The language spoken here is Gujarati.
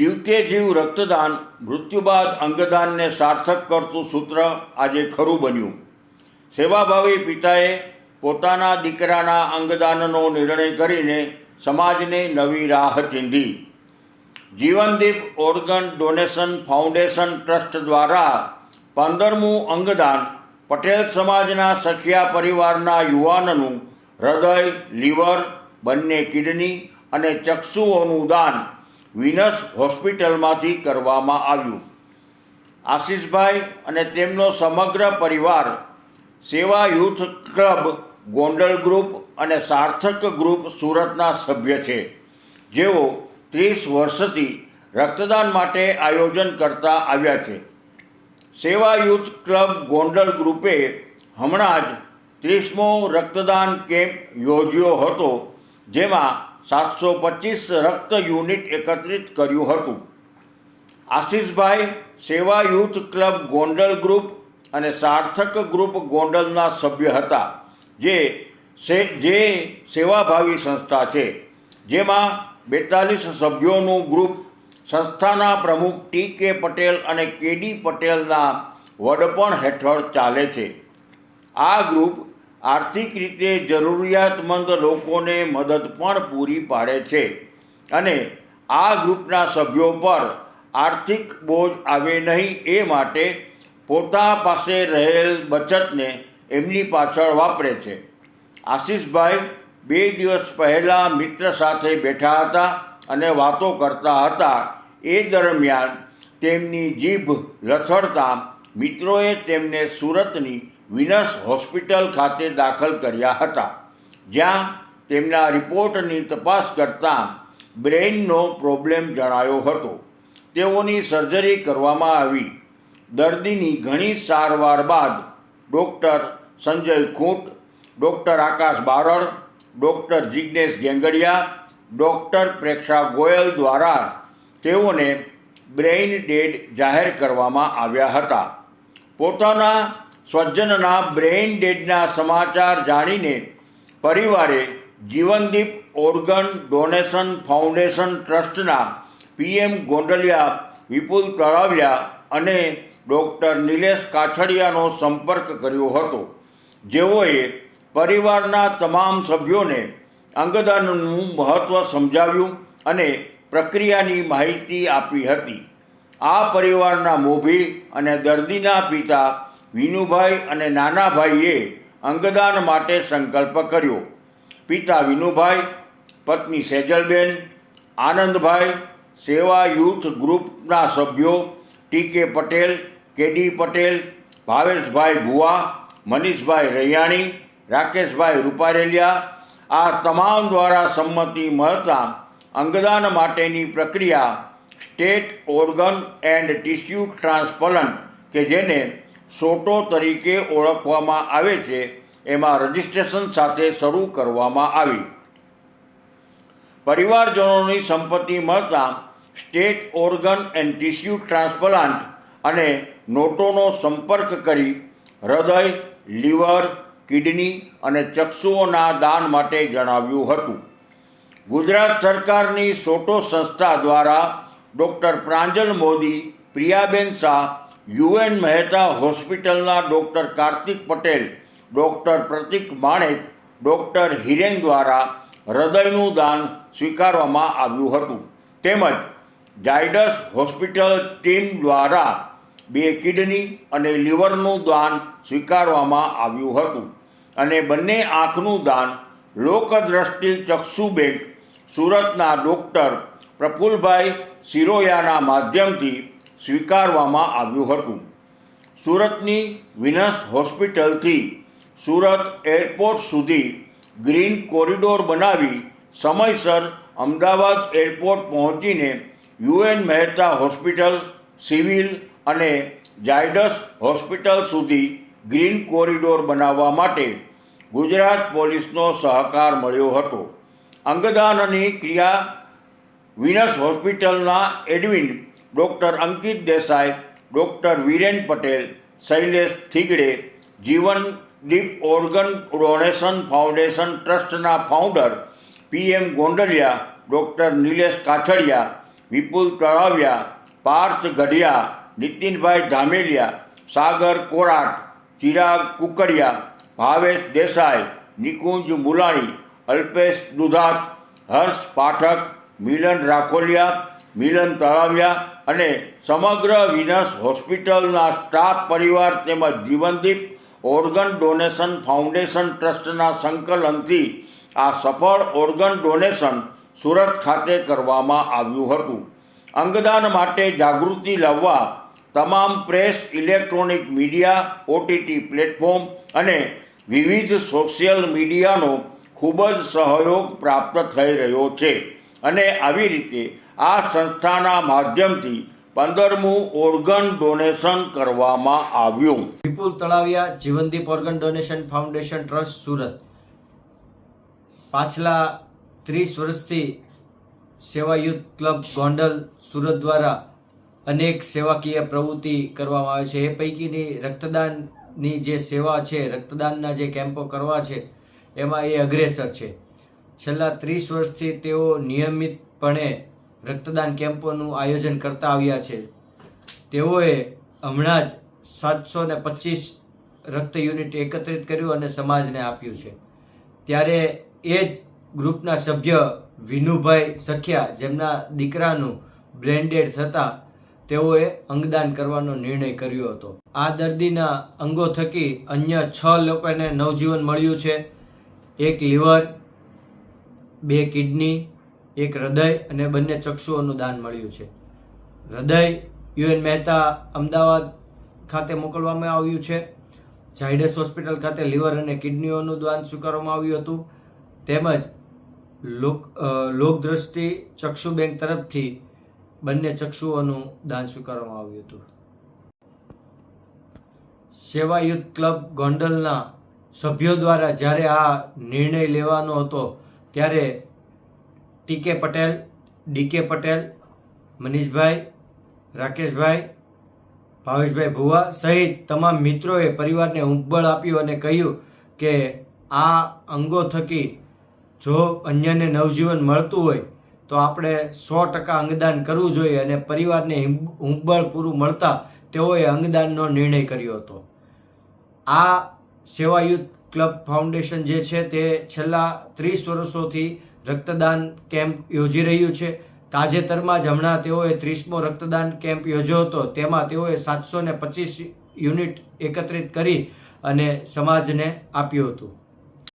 જીવતે જીવ રક્તદાન, મૃત્યુ બાદ અંગદાનને સાર્થક કરતું સૂત્ર આજે ખરું બન્યું. સેવાભાવી પિતાએ પોતાના દીકરાના અંગદાનનો નિર્ણય કરીને સમાજને નવી રાહ ચીંધી. Jivandeep organ donation foundation trust દ્વારા પંદરમું અંગદાન પટેલ સમાજના સખિયા પરિવારના યુવાનનું હૃદય, લીવર, બંને કિડની અને ચક્ષુઓનું દાન વિનસ હોસ્પિટલમાંથી કરવામાં આવ્યું. આશીષભાઈ અને તેમનો સમગ્ર પરિવાર સેવા યુથ ક્લબ, ગોંડલ ગ્રુપ અને સાર્થક ગ્રુપ સુરતના સભ્ય છે. જેઓ ત્રીસ વર્ષથી રક્તદાન માટે આયોજન કરતા આવ્યા છે. સેવા યુથ ક્લબ ગોંડલ ગ્રુપે હમણાં જ ત્રીસમો રક્તદાન કેમ્પ યોજ્યો હતો, જેમાં સાતસો પચીસ રક્ત યુનિટ એકત્રિત કર્યું હતું. આશીષભાઈ સેવા યુથ ક્લબ ગોંડલ ગ્રુપ અને સાર્થક ગ્રુપ ગોંડલના સભ્ય હતા, જે જે સેવાભાવી સંસ્થા છે. જેમાં બેતાલીસ સભ્યોનું ગ્રુપ, સંસ્થાના પ્રમુખ ટી કે પટેલ અને કે ડી પટેલના વડપણ હેઠળ ચાલે છે. આ ગ્રુપ આર્થિક રીતે જરૂરિયાતમંદ લોકોને મદદ પણ પૂરી પાડે છે. અને આ ગ્રુપના સભ્યો પર આર્થિક બોજ આવે નહીં એ માટે પોતા પાસે રહેલ બચતને એમની પાછળ વાપરે છે. આશીષભાઈ બે દિવસ પહેલાં મિત્ર સાથે બેઠા હતા અને વાતો કરતા હતા. એ દરમિયાન તેમની જીભ લથડતા મિત્રોએ તેમને સુરતની વિનસ હોસ્પિટલ ખાતે દાખલ કર્યા હતા, જ્યાં તેમના રિપોર્ટની તપાસ કરતાં બ્રેઇનનો પ્રોબ્લેમ જણાયો હતો. તેઓની સર્જરી કરવામાં આવી. દર્દીની ઘણી સારવાર બાદ doctor Sanjay Khunt, doctor Akash Barad, doctor Jignesh Gangadiya, doctor Preksha Goyal દ્વારા તેઓને બ્રેઇન ડેડ જાહેર કરવામાં આવ્યા હતા. પોતાના સ્વજનના બ્રેઇન ડેડના સમાચાર જાણીને પરિવારે જીવનદીપ ઓર્ગન ડોનેશન ફાઉન્ડેશન ટ્રસ્ટના પીએમ ગોંડલિયા વિપુલ તળાવિયા અને ડૉક્ટર નિલેશ કાછડિયાનો સંપર્ક કર્યો હતો. જેઓએ પરિવારના તમામ સભ્યોને અંગદાનનું મહત્ત્વ સમજાવ્યું અને પ્રક્રિયાની માહિતી આપી હતી. આ પરિવારના મોભી અને દર્દીના પિતા વિનુભાઈ અને નાના ભાઈએ અંગદાન માટે સંકલ્પ કર્યો. પિતા વિનુભાઈ, પત્ની સેજલબેન, આનંદભાઈ, સેવા યુથ ગ્રુપના સભ્યો ટી કે પટેલ કેડી પટેલ, ભાવેશભાઈ ભુવા, મનીષભાઈ રૈયાણી, રાકેશભાઈ રૂપારેલિયા આ તમામ દ્વારા સંમતિ મળતા અંગદાન માટેની પ્રક્રિયા state organ and tissue transplant કે જેને સોટો તરીકે ઓળખવામાં આવે છે, એમાં રજિસ્ટ્રેશન સાથે શરૂ કરવામાં આવી. પરિવારજનોની સંપત્તિ મળતા state organ and tissue transplant અને નોટોનો સંપર્ક કરી હૃદય, લીવર, કિડની અને ચક્ષુઓના દાન માટે જણાવ્યું હતું. ગુજરાત સરકારની સોટો સંસ્થા દ્વારા doctor Pranjal Modi, Priyaben Shah U N Mehta હોસ્પિટલના doctor Kartik Patel, doctor Pratik Manek, doctor Hiren દ્વારા હૃદયનું દાન સ્વીકારવામાં આવ્યું હતું. તેમજ જાયડસ હોસ્પિટલ ટીમ દ્વારા બે કિડની અને લીવરનું દાન સ્વીકારવામાં આવ્યું હતું. અને બંને આંખનું દાન લોકદ્રષ્ટિ ચક્ષુ બેંક સુરતના ડૉક્ટર પ્રફુલભાઈ સિરોયાના માધ્યમથી સ્વીકારવામાં આવ્યું હતું. સુરતની વિનસ હોસ્પિટલથી સુરત એરપોર્ટ સુધી ગ્રીન કોરિડોર બનાવી સમયસર અમદાવાદ એરપોર્ટ પહોંચીને U N Mehta hospital, civil અને જાયડસ હોસ્પિટલ સુધી ગ્રીન કોરિડોર બનાવવા માટે ગુજરાત પોલીસનો સહકાર મળ્યો હતો. અંગદાનની ક્રિયા વિનસ હોસ્પિટલના Edwin doctor Ankit Desai, doctor Viren Patel, Shailesh Thigde, Jivandeep organ donation foundation ટ્રસ્ટના founder PM Gondaliya, doctor Nilesh Kachhadiya, Vipul Talaviya, Parth Gadhiya, Nitinbhai Dhameliya, Sagar Korat, Chirag Kukadiya, Bhavesh Desai, Nikunj Mulani, Alpesh Dudhat, Harsh Pathak, Milan Rakholiya Milan Talavya અને સમગ્ર વિનસ હોસ્પિટલના સ્ટાફ પરિવાર તેમજ જીવનદીપ ઓર્ગન ડોનેશન ફાઉન્ડેશન ટ્રસ્ટના સંકલનથી આ સફળ ઓર્ગન ડોનેશન સુરત ખાતે કરવામાં આવ્યું હતું. અંગદાન માટે જાગૃતિ લાવવા તમામ press, electronic media, OTT platform અને વિવિધ સોશિયલ મીડિયાનો ખૂબ જ સહયોગ પ્રાપ્ત થઈ રહ્યો છે. અને આવી રીતે આ સંસ્થાના માધ્યમથી પંદરમું ઓર્ગન ડોનેશન કરવામાં આવ્યું. Vipul Talaviya, Jivandeep organ donation foundation trust Surat. પાછલા ત્રીસ વર્ષથી સેવા યુથ ક્લબ ગોંડલ, સુરત દ્વારા અનેક સેવાકીય પ્રવૃત્તિ કરવામાં આવે છે. એ પૈકીની રક્તદાનની જે સેવા છે, રક્તદાનના જે કેમ્પો કરવા છે, એમાં એ અગ્રેસર છે. છેલ્લા ત્રીસ વર્ષથી તેઓ નિયમિતપણે રક્તદાન કેમ્પોનું આયોજન કરતા આવ્યા છે. તેઓએ હમણાં જ સાતસો ને પચીસ રક્ત યુનિટ એકત્રિત કર્યું અને સમાજને આપ્યું છે. ત્યારે એ જ ગ્રુપના સભ્ય વિનુભાઈ સખિયા જેમના દીકરાનું બ્રેન્ડેડ થતાં તેઓએ અંગદાન કરવાનો નિર્ણય કર્યો હતો. આ દર્દીના અંગો થકી અન્ય છ લોકોને નવજીવન મળ્યું છે. એક લીવર, બે કિડની એક હૃદય અને બંને ચક્ષુઓનું દાન મળ્યું છે. હૃદય યુએન મહેતા અમદાવાદ ખાતે મોકલવામાં આવ્યું છે. ઝાયડસ હોસ્પિટલ ખાતે લીવર અને કિડનીઓનું દાન સ્વીકારવામાં આવ્યું હતું. તેમજ લોક લોકદ્રષ્ટિ ચક્ષુ બેંક તરફથી બંને ચક્ષુઓનું દાન સ્વીકારવામાં આવ્યું હતું. સેવા યુથ ક્લબ ગોંડલના સભ્યો દ્વારા જ્યારે આ નિર્ણય લેવાનો હતો, ત્યારે T K Patel D K Patel, Manishbhai, Rakeshbhai, Bhaveshbhai Bhuva સહિત તમામ મિત્રોએ પરિવારને ઉંબળ આપ્યું અને કહ્યું કે આ અંગો થકી જો અન્યને નવજીવન મળતું હોય તો આપણે સો ટકા અંગદાન કરવું જોઈએ અને પરિવારને હિંબ- હુંબળ પૂરું મળતા તેઓએ અંગદાનનો નિર્ણય કર્યો હતો. આ સેવાયુત ક્લબ ફાઉન્ડેશન જે છે તે છેલ્લા ત્રીસ વર્ષોથી રક્તદાન કેમ્પ યોજી રહ્યું છે. તાજેતરમાં જ હમણાં તેઓએ ત્રીસમો રક્તદાન કેમ્પ યોજ્યો હતો. તેમાં તેઓએ સાતસો ને પચીસ યુનિટ એકત્રિત કરી અને સમાજને આપ્યું હતું.